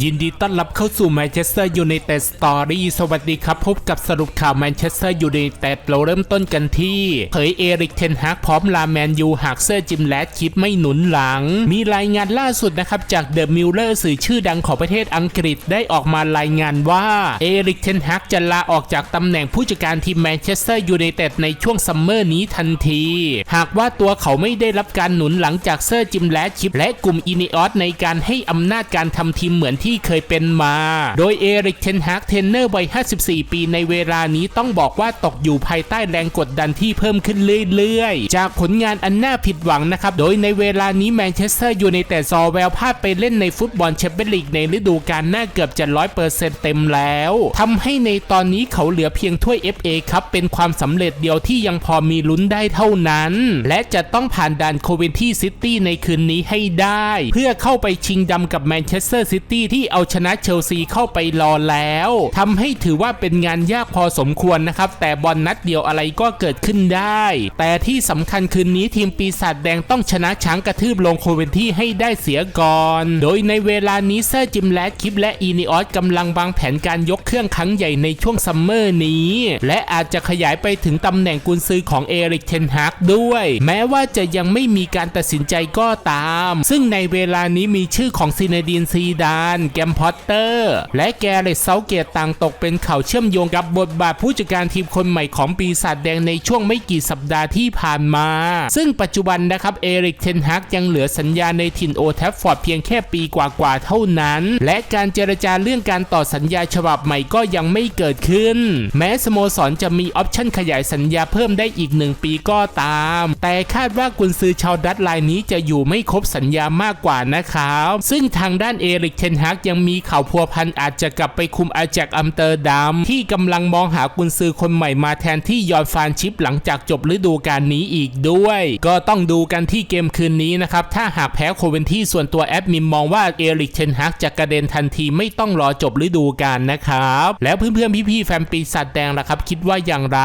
ยินดีต้อนรับเข้าสู่แมนเชสเตอร์ยูไนเต็ดสตอรี่สวัสดีครับ พบกับสรุปข่าวแมนเชสเตอร์ยูไนเต็ดเราเริ่มต้นกันที่เผยเอริกเทนฮากพร้อมลาแมนยูหากเซอร์จิมแลดคลิปไม่หนุนหลัง มีรายงานล่าสุดนะครับ จากเดอะมิลเลอร์สื่อชื่อดังของประเทศอังกฤษได้ออกมารายงานว่าเอริกเทนฮากจะลาออกจากตำแหน่งผู้จัดการทีมแมนเชสเตอร์ยูไนเต็ดในช่วงซัมเมอร์นี้ทันที หากว่าตัวเขาไม่ได้รับการหนุนหลังจากเซอร์จิมแลดชิปและกลุ่มอินิออสในการให้อำนาจการทำทีมเหมือนที่เคยเป็นมา โดยเอริกเทนฮากเทนเนอร์วัย 54 ปีในเวลานี้ต้องบอกว่าตกอยู่ภายใต้แรงกดดันที่เพิ่มขึ้นเรื่อยๆ จากผลงานอันน่าผิดหวังนะครับ โดยในเวลานี้แมนเชสเตอร์ยูไนเต็ดซอแววพลาดไปเล่นในฟุตบอลแชมเปี้ยนลีกในฤดูกาลหน้าเกือบจะร้อยเปอร์เซ็นต์เต็มแล้วทำให้ในตอนนี้เขาเหลือเพียงถ้วย FA ครับเป็นความสำเร็จเดียวที่ยังพอมีลุ้นได้เท่านั้น และจะต้องผ่านด่านโคเวนที่ซิตี้ในคืนนี้ให้ได้ เพื่อเข้าไปชิงดำกับแมนเชสเตอร์ซิตี้ที่เอาชนะเชลซีเข้าไปรอแล้วทำให้ถือว่าเป็นงานยากพอสมควรนะครับ แต่บอลนัดเดียวอะไรก็เกิดขึ้นได้ แต่ที่สำคัญคืนนี้ทีมปีศาจแดงต้องชนะช้างกระทืบลงโคเวนที่ให้ได้เสียก่อน โดยในเวลานี้เซอร์จิมแลดคิปและอีนิออสกำลังวางแผนการยกเครื่องครั้งใหญ่ในช่วงซัมเมอร์นี้ และอาจจะขยายไปถึงตำแหน่งกุนซือของเอริกเทนฮากด้วย แม้ว่าจะยังไม่มีการตัดสินใจก็ตาม ซึ่งในเวลานี้มีชื่อของซินเดีนซีดานแกมพอตเตอร์ และแกเรตเซาเกตต่างตกเป็นข่าวเชื่อมโยงกับบทบาทผู้จัดการทีมคนใหม่ของปีศาจแดงในช่วงไม่กี่สัปดาห์ที่ผ่านมา ซึ่งปัจจุบันนะครับเอริกเทนฮากยังเหลือสัญญาในถิ่นโอแทฟฟอร์ดเพียงแค่ปีกว่าๆเท่านั้น และการเจรจาเรื่องการต่อสัญญาฉบับใหม่ก็ยังไม่เกิดขึ้น แม้สโมสรจะมีออปชั่นขยายสัญญาเพิ่มได้อีกหนึ่งปีก็ตาม แต่คาดว่ากุนซือชาวดัตไลน์นี้จะอยู่ไม่ครบสัญญามากกว่านะครับ ซึ่งทางด้านเอริกเทนฮากยังมีข่าวพัวพันอาจจะกลับไปคุมอาแจกอัมเตอร์ดัมที่กำลังมองหากุนซือคนใหม่มาแทนที่ยอนฟานชิปหลังจากจบฤดูกาลนี้อีกด้วย ก็ต้องดูกันที่เกมคืนนี้นะครับ ถ้าหากแพ้โคเวนที่ส่วนตัวแอดมินมองว่าเอริกเทนฮากจะกระเด็นทันทีไม่ต้องรอจบฤดูกาลนะครับ แล้วเพื่อนๆพี่ๆแฟนปีศาจแดงล่ะครับ คิดว่าอย่างไร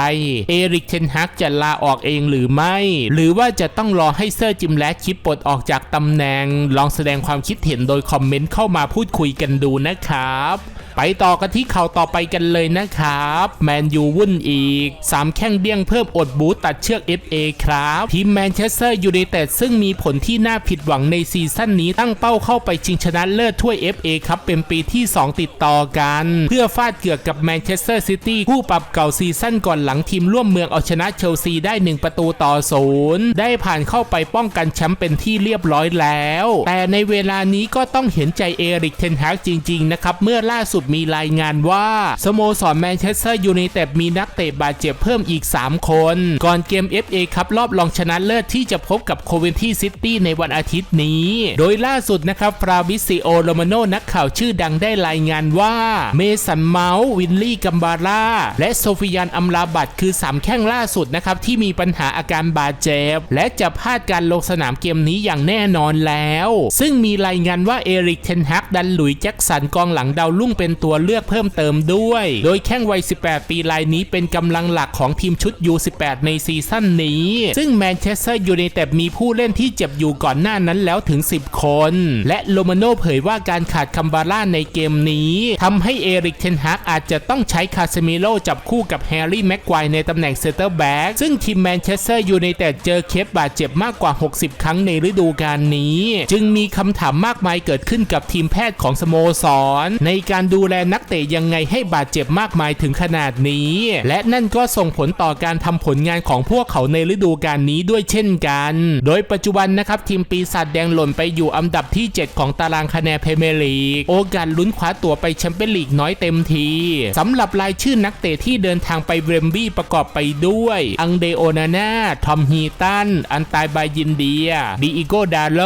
เอริกเทนฮากจะลาออกเองหรือไม่ หรือว่าจะต้องรอให้เซอร์จิมแลดชิปปลดออกจากตำแหน่ง ลองแสดงความคิดเห็นโดยคอมเมนต์เข้ามาพูดคุยกันดูนะครับ ไปต่อกันที่ข่าวต่อไปกันเลยนะครับแมนยูวุ่นอีก 3 แข้งเดี้ยงเพิ่มอดบูตัดเชือก FA ครับทีมแมนเชสเตอร์ยูไนเต็ดซึ่งมีผลที่น่าผิดหวังในซีซั่นนี้ตั้งเป้าเข้าไปชิงชนะเลิศถ้วย FA ครับเป็นปีที่ 2 ติดต่อกัน เพื่อฟาดเกือกกับแมนเชสเตอร์ซิตี้คู่ปรับเก่าซีซั่นก่อนหลังทีมร่วมเมืองเอาชนะเชลซีได้ 1 ประตูต่อศูนย์ได้ผ่านเข้าไปป้องกันแชมป์เป็นที่เรียบร้อยแล้ว แต่ในเวลานี้ก็ต้องเห็นใจเอริกเทนฮากจริง ๆ นะครับ เมื่อล่าสุดมีรายงานว่าสโมสรแมนเชสเตอร์ยูไนเต็ดมีนักเตะบาดเจ็บเพิ่มอีก 3 คน ก่อนเกม FA ครับรอบรองชนะเลิศที่จะพบกับโคเวนที่ซิตี้ในวันอาทิตย์นี้ โดยล่าสุดนะครับฟราวิซิโอโรมาโนนักข่าวชื่อดังได้รายงานว่าเมสันเมาส์วินลี่กัมบาร่าและโซฟิยันอัมลาบัตคือ 3 แข้งล่าสุดนะครับที่มีปัญหาอาการบาดเจ็บ และจะพลาดการลงสนามเกมนี้อย่างแน่นอนแล้ว ซึ่งมีรายงานว่าเอริกเทนฮักดันหลุยแจ็คสันกองหลังดาวรุ่งเป็นตัวเลือกเพิ่มเติมด้วย โดยแข้งวัย 18 ปีรายนี้เป็นกำลังหลักของทีมชุด U18 ในซีซั่นนี้ ซึ่งแมนเชสเตอร์ยูไนเต็ดมีผู้เล่นที่เจ็บอยู่ก่อนหน้านั้นแล้วถึง 10 คน และโลมาโนเผยว่าการขาดคัมบาร่าในเกมนี้ทำให้เอริกเทนฮักอาจจะต้องใช้คาเซมิโลจับคู่กับแฮร์รี่แม็กควายในตำแหน่งเซนเตอร์แบ็กซึ่งทีมแมนเชสเตอร์ยูไนเต็ดเจอเคสบาดเจ็บมากกว่า 60 ครั้งในฤดูกาลนี้ จึงมีคำถามมากมายเกิดขึ้นกับทีมแพทย์ของสโมสร ในการดูแลนักเตะยังไงให้บาดเจ็บมากมายถึงขนาดนี้ และนั่นก็ส่งผลต่อการทำผลงานของพวกเขาในฤดูกาลนี้ด้วยเช่นกัน โดยปัจจุบันนะครับทีมปีศาจแดงหล่นไปอยู่อันดับที่ 7 ของตารางคะแนนเพเมร์ลีก โอกาสลุ้นคว้าตัวไปแชมเปี้ยนลีกน้อยเต็มทีสำหรับรายชื่อนักเตะที่เดินทางไปเบรมบี้ประกอบไปด้วย อังเดโอนาน่า ทอมฮีตัน อันตายบายินเดียดีอิโกดาโล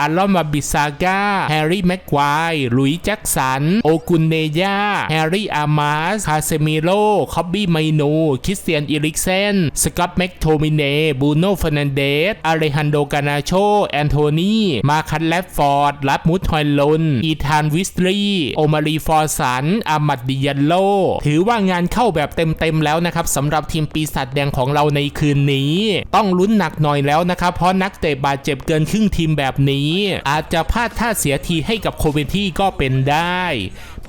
อารอมาบิซาก้า แฮร์รี่แม็กควายลุยแจ็คสัน โอกุนเนย่าแฮร์รี่อาร์มาสคาเซมิโลคอบบี้ไมนูคริสเตียนอิริกเซนสกอตแม็กโทมิเนบูโนเฟร์นันเดสอาเลฮันโดกานาโชแอนโทนีมาคันแลฟฟอร์ดลับมุทฮอยลนอีธานวิสตรีโอมารีฟอร์สันอามัดดิยันโล ถือว่างานเข้าแบบเต็มๆแล้วนะครับสำหรับทีมปีศาจแดงของเราในคืนนี้ ต้องลุ้นหนักหน่อยแล้วนะครับเพราะนักเตะบาดเจ็บเกินครึ่งทีมแบบนี้ อาจจะพลาดท่าเสียทีให้กับโคเวนที่ก็เป็นได้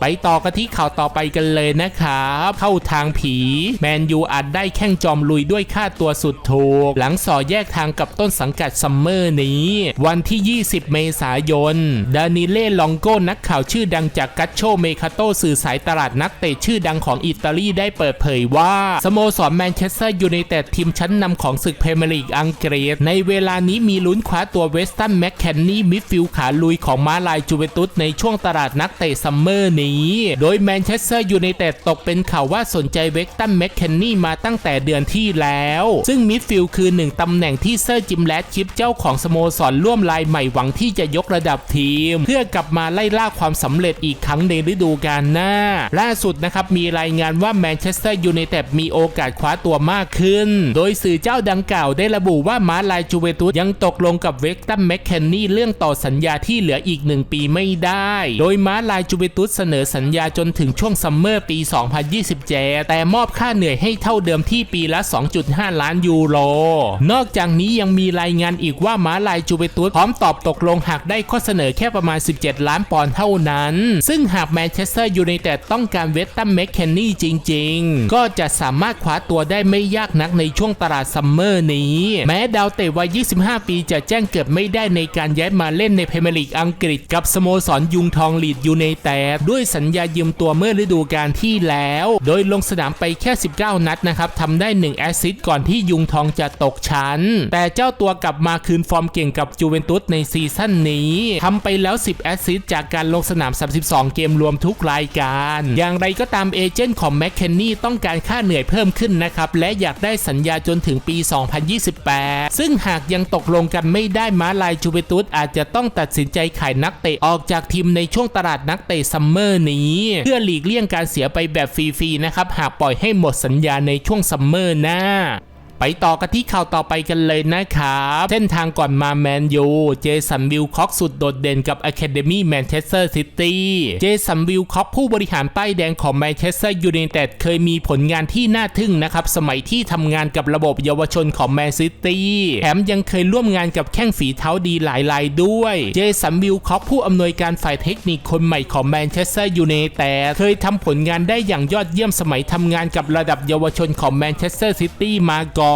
ไปต่อกันที่ข่าวต่อไปกันเลยนะครับ เข้าทางผี แมนยูอาจได้แข้งจอมลุยด้วยค่าตัวสุดถูก หลังสอแยกทางกับต้นสังกัดซัมเมอร์นี้ วันที่ 20 เมษายน ดานิเล่ลองโกนักข่าวชื่อดังจากกัตโชเมคาโตสื่อสายตลาดนักเตะชื่อดังของอิตาลีได้เปิดเผยว่า สโมสรแมนเชสเตอร์ยูไนเต็ดทีมชั้นนำของศึกพรีเมียร์ลีกอังกฤษในเวลานี้มีลุ้นคว้าตัวเวสตันแมคแคนนี่มิดฟิลด์ขาลุยของมาลายจูเวนตุสในช่วงตลาดนักเตะซัมเมอร์นี้โดยแมนเชสเตอร์ยูไนเต็ดตกเป็นข่าวว่าสนใจเวสตันแมคแคนนี่มาตั้งแต่เดือนที่แล้ว ซึ่งมิดฟิลด์คือหนึ่งตำแหน่งที่เซอร์จิมแลดชิปเจ้าของสโมสรร่วมลายใหม่หวังที่จะยกระดับทีม เพื่อกลับมาไล่ล่าความสำเร็จอีกครั้งในฤดูกาลหน้า ล่าสุดนะครับมีรายงานว่าแมนเชสเตอร์ยูไนเต็ดมีโอกาสคว้าตัวมากขึ้น โดยสื่อเจ้าดังกล่าวได้ระบุว่ามาลายจูเวตุสยังตกลงกับเวกตัมแมคเคนนี่เรื่องต่อสัญญาที่เหลืออีกหนึ่งปีไม่ได้ โดยมาลายจูเวตุสเสนอสัญญาจนถึงช่วงซัมเมอร์ปี 2027 แต่มอบค่าเหนื่อยให้เท่าเดิมที่ปีละ 2.5 ล้านยูโร นอกจากนี้ยังมีรายงานอีกว่ามาลายจูเวตุสพร้อมตอบตกลงหากได้ข้อเสนอแค่ประมาณ 17 ล้านปอนด์เท่านั้น ซึ่งหากแมนเชสเตอร์ยูไนเต็ดต้องการเวสตัมแมคเคนนี่จริง ๆ ก็จะสามารถคว้าตัวได้ไม่ยากนักในช่วงตลาดซัมเมอร์นี้ แม้ดาวเตะวัย 25 ปีจะแจ้งเกิดไม่ได้ในการย้ายมาเล่นในพรีเมียร์ลีกอังกฤษกับสโมสรยุงทองลีดยูไนเต็ดด้วยสัญญายืมตัวเมื่อฤดูกาลที่แล้ว โดยลงสนามไปแค่ 19 นัดนะครับทำได้ 1 แอสซิสต์ก่อนที่ยุงทองจะตกชั้น แต่เจ้าตัวกลับมาคืนฟอร์มเก่งกับจูเวนตุสในซีซั่นนี้ทำไปแล้ว 10 แอสซิสต์จากการลงสนาม 32 เกมรวมทุกรายการ อย่างไรก็ตามเอเจนต์ของแมคเคนนี่ต้องการค่าเหนื่อยเพิ่มขึ้นนะครับ และอยากได้สัญญาจนถึงปี 2028 ซึ่งหากยังตกลงกันไม่ได้ม้าลายจูเวนตุสอาจจะต้องตัดสินใจขายนักเตะออกจากทีมในช่วงตลาดนักเตะซัมเมอร์นี้ เพื่อหลีกเลี่ยงการเสียไปแบบฟรีๆนะครับหากปล่อยให้หมดสัญญาในช่วงซัมเมอร์หน้า ไปต่อกันที่ข่าวต่อไปกันเลยนะครับเส้นทางก่อนมาแมนยู เจสันวิลค็อกสุดโดดเด่นกับ Academy Manchester City เจสันวิลค็อกผู้บริหารป้ายแดงของ Manchester United เคยมีผลงานที่น่าทึ่งนะครับ สมัยที่ทำงานกับระบบเยาวชนของแมนซิตี้แถมยังเคยร่วมงานกับแข้งฝีเท้าดีหลายรายด้วย เจสันวิลค็อกผู้อำนวยการฝ่ายเทคนิคคนใหม่ของ Manchester United เคยทำผลงานได้อย่างยอดเยี่ยมสมัยทำงานกับระดับเยาวชนของ Manchester City มาก่อน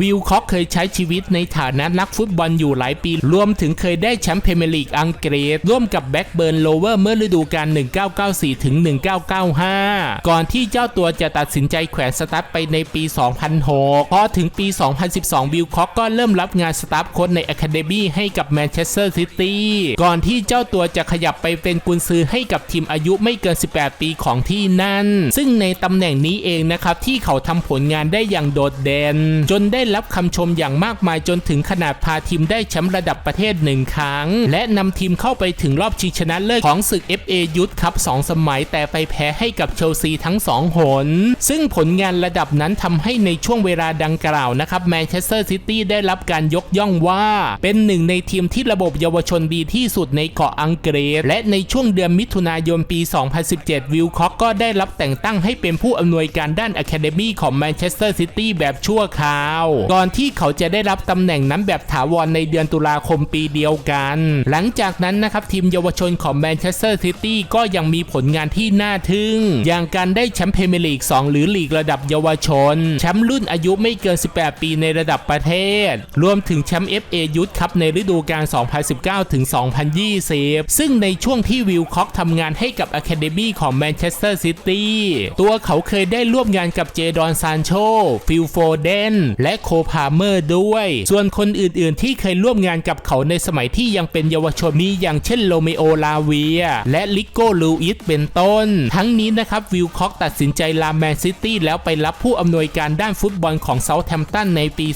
วิลค็อกเคยใช้ชีวิตในฐานะนักฟุตบอลอยู่หลายปี รวมถึงเคยได้แชมป์พรเมียร์ลีกอังกฤษ ร่วมกับแบ็กเบิร์นโลเวอร์เมื่อฤดูกาล 1994 ถึง 1995 ก่อนที่เจ้าตัวจะตัดสินใจแขวนสตาร์ไปในปี 2006 พอถึงปี 2012 วิลค็อกก็เริ่มรับงานสตาฟโค้ชใน Academy ให้กับแมนเชสเตอร์ซิตี้ ก่อนที่เจ้าตัวจะขยับไปเป็นกุนซือให้กับทีมอายุไม่เกิน 18 ปีของที่นั่น ซึ่งในตำแหน่งนี้เองนะครับที่เขาทำผลงานได้อย่างโดดเด่นจนได้รับคำชมอย่างมากมายจนถึงขนาดพาทีมได้แชมป์ระดับประเทศหนึ่งครั้ง และนำทีมเข้าไปถึงรอบชิงชนะเลิศของศึก FA ยุทธคัพ2สมัย แต่ไปแพ้ให้กับเชลซีทั้ง 2 หน ซึ่งผลงานระดับนั้นทำให้ในช่วงเวลาดังกล่าวนะครับแมนเชสเตอร์ซิตี้ได้รับการยกย่องว่า เป็นหนึ่งในทีมที่ระบบเยาวชนดีที่สุดในเกาะอังกฤษ และในช่วงเดือนมิถุนายนปี 2017 วิลค็อกก็ได้รับแต่งตั้งให้เป็นผู้อำนวยการด้านอะคาเดมีของแมนเชสเตอร์ซิตี้แบบชั่วคราวก่อนที่เขาจะได้รับตำแหน่งนั้นแบบถาวรในเดือนตุลาคมปีเดียวกัน หลังจากนั้นนะครับทีมเยาวชนของแมนเชสเตอร์ซิตี้ก็ยังมีผลงานที่น่าทึ่ง อย่างการได้แชมป์พรีเมียร์ลีก 2 หรือลีกระดับเยาวชน แชมป์รุ่นอายุไม่เกิน 18 ปีในระดับประเทศ รวมถึงแชมป์ FA ยุทธคัพในฤดูกาล 2019 ถึง 2020 ซึ่งในช่วงที่วิลค็อกทำงานให้กับ Academy ของแมนเชสเตอร์ซิตี้ ตัวเขาเคยได้ร่วมงานกับเจดอนซานโช ฟิลโฟเดนและโคพาเมอร์ด้วย ส่วนคนอื่นๆ ที่เคยร่วมงานกับเขาในสมัยที่ยังเป็นเยาวชนนี้อย่างเช่นโรเมโอลาเวีย และลิโกลูอิสเป็นต้น ทั้งนี้นะครับวิลคอกตัดสินใจลาแมนซิตี้แล้วไปรับผู้อำนวยการด้านฟุตบอลของเซาท์แฮมป์ตันในปี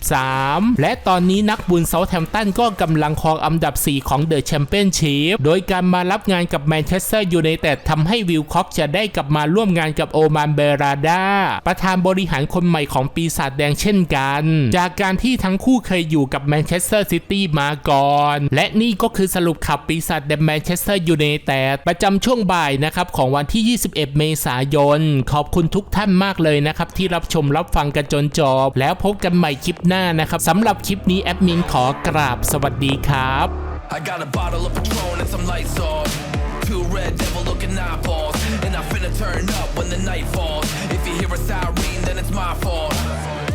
2023 และตอนนี้นักบุญเซาท์แฮมป์ตันก็กำลังครองอันดับ 4 ของเดอะแชมเปี้ยนชิพโดยการมารับงานกับแมนเชสเตอร์ยูไนเต็ดทำให้วิลคอกจะได้กลับมาร่วมงานกับโอมานเบราดาประธานบริหารคนใหม่ของปีศาจแดงเช่นกัน จากการที่ทั้งคู่เคยอยู่กับแมนเชสเตอร์ซิตี้มาก่อน และนี่ก็คือสรุปข่าวปีศาจแดงแมนเชสเตอร์ยูไนเต็ดประจำช่วงบ่ายนะครับของวันที่ 21 เมษายน ขอบคุณทุกท่านมากเลยนะครับ ที่รับชมรับฟังกันจนจบ แล้วพบกันใหม่คลิปหน้านะครับสำหรับคลิปนี้แอดมินขอกราบสวัสดีครับ I got a bottle of Patron and some lights off. Two red devil looking eyeballs. And I finna turn up when the night falls. Hear a siren, then it's my fault.